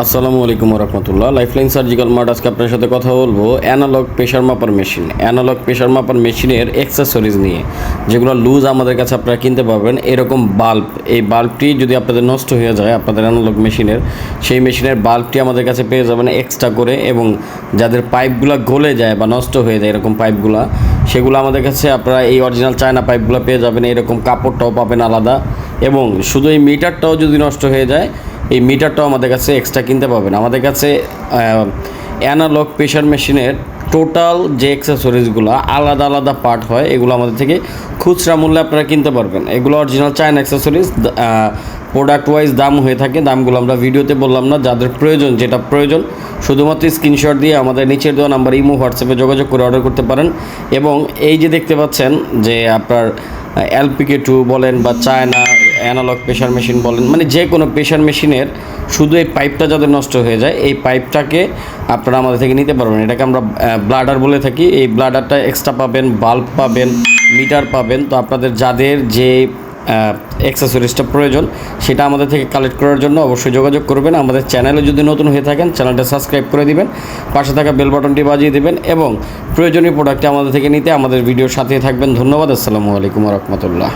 আসসালামু আলাইকুম রহমতুল্লাহ lifeline surgical mart আজকে আপনার সাথে কথা বলব অ্যানালগ প্রেশার মাপার মেশিন অ্যানালগ প্রেশার মাপার মেশিনের অ্যাক্সেসরিজ নিয়ে। যেগুলো লুজ আমাদের কাছে আপনারা কিনতে পারবেন। এরকম বাল্ব এই বাল্বটি যদি আপনাদের নষ্ট হয়ে যায় আপনাদের অ্যানালগ মেশিনের সেই মেশিনের বাল্বটি আমাদের কাছে পেয়ে যাবেন এক্সট্রা করে এবং যাদের পাইপগুলো গলে যায় বা নষ্ট হয়ে যায়, এরকম পাইপগুলো সেগুলো আমাদের কাছে আপনারা এই অরিজিনাল চায়না পাইপগুলো পেয়ে যাবেন। এরকম কাপড়টাও পাবেন আলাদা। এবং শুধু এই মিটারটাও যদি নষ্ট হয়ে যায় এই মিটারটাও আমাদের কাছে এক্সট্রা কিনতে পাবেন। আমাদের কাছে অ্যানালগ প্রেশার মেশিনের টোটাল যে অ্যাক্সেসরিজগুলো আলাদা আলাদা পার্ট হয়, এগুলো আমাদের থেকে খুচরা মূল্যে আপনারা কিনতে পারবেন। এগুলো original China accessories product wise দাম হয়ে থাকে, দামগুলো আমরা ভিডিওতে বললাম না, যাদের প্রয়োজন, যেটা প্রয়োজন, শুধুমাত্র স্ক্রিনশট দিয়ে আমাদের নিচের দেওয়া নাম্বার ইমো হোয়াটসঅ্যাপে যোগাযোগ করে অর্ডার করতে পারেন। এবং এই যে দেখতে পাচ্ছেন যে আপনার এলপিকে টু বলেন বা চায়না অ্যানালগ প্রেশার মেশিন বলেন মানে যে কোনো প্রেশার মেশিনের শুধু এই পাইপটা যাদের নষ্ট হয়ে যায়, এই পাইপটাকে আপনারা আমাদের থেকে নিতে পারবেন। এটাকে আমরা ব্লাডার বলে থাকি। এই ব্লাডারটা এক্সট্রা পাবেন বাল্ব পাবেন মিটার পাবেন। তো আপনাদের যাদের যে অ্যাক্সেসরিজটা প্রয়োজন, সেটা আমাদের থেকে কালেক্ট করার জন্য অবশ্যই যোগাযোগ করবেন। আমাদের চ্যানেলে যদি নতুন হয়ে থাকেন চ্যানেলটা সাবস্ক্রাইব করে দিবেন, পাশে থাকা বেল বাটনটি বাজিয়ে দিবেন এবং প্রয়োজনীয় প্রোডাক্টটি আমাদের থেকে নিতে আমাদের ভিডিওর সাথে থাকবেন। ধন্যবাদ, আসসালামু আলাইকুম রহমতুল্লাহ।